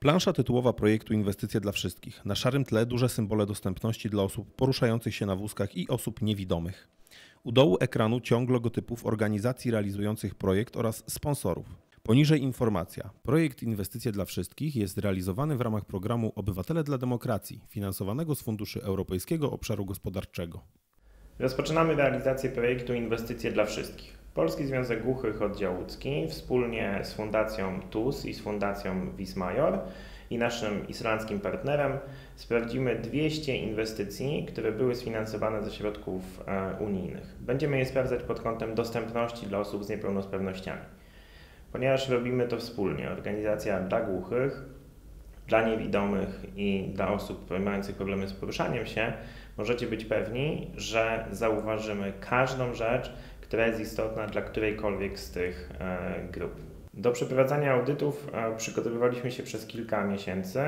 Plansza tytułowa projektu Inwestycje dla wszystkich. Na szarym tle duże symbole dostępności dla osób poruszających się na wózkach i osób niewidomych. U dołu ekranu ciąg logotypów organizacji realizujących projekt oraz sponsorów. Poniżej informacja. Projekt Inwestycje dla Wszystkich jest realizowany w ramach programu Obywatele dla Demokracji, finansowanego z Funduszy Europejskiego Obszaru Gospodarczego. Rozpoczynamy realizację projektu Inwestycje dla Wszystkich. Polski Związek Głuchych Oddział Łódzki wspólnie z Fundacją TUS i z Fundacją Wismajor i naszym islandzkim partnerem sprawdzimy 200 inwestycji, które były sfinansowane ze środków e, unijnych. Będziemy je sprawdzać pod kątem dostępności dla osób z niepełnosprawnościami. Ponieważ robimy to wspólnie, organizacja dla głuchych, dla niewidomych i dla osób mających problemy z poruszaniem się, możecie być pewni, że zauważymy każdą rzecz, która jest istotna dla którejkolwiek z tych e, grup. Do przeprowadzania audytów e, przygotowywaliśmy się przez kilka miesięcy.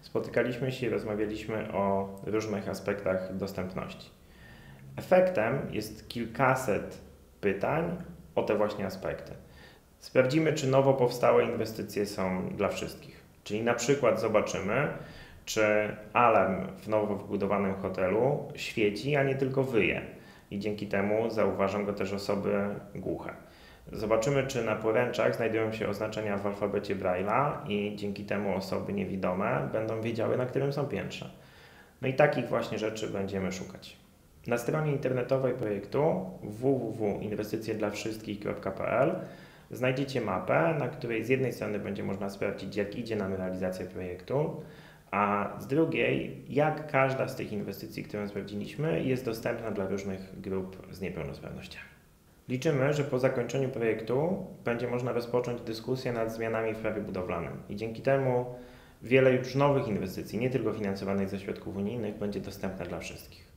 Spotykaliśmy się i rozmawialiśmy o różnych aspektach dostępności. Efektem jest kilkaset pytań o te właśnie aspekty. Sprawdzimy, czy nowo powstałe inwestycje są dla wszystkich. Czyli na przykład zobaczymy, czy alarm w nowo wybudowanym hotelu świeci, a nie tylko wyje. I dzięki temu zauważą go też osoby głuche. Zobaczymy, czy na poręczach znajdują się oznaczenia w alfabecie Braille'a i dzięki temu osoby niewidome będą wiedziały, na którym są piętrze. No i takich właśnie rzeczy będziemy szukać. Na stronie internetowej projektu www.inwestycjedlawszystkich.pl znajdziecie mapę, na której z jednej strony będzie można sprawdzić, jak idzie nam realizacja projektu, a z drugiej, jak każda z tych inwestycji, którą sprawdziliśmy, jest dostępna dla różnych grup z niepełnosprawnościami. Liczymy, że po zakończeniu projektu będzie można rozpocząć dyskusję nad zmianami w prawie budowlanym i dzięki temu wiele już nowych inwestycji, nie tylko finansowanych ze środków unijnych, będzie dostępne dla wszystkich.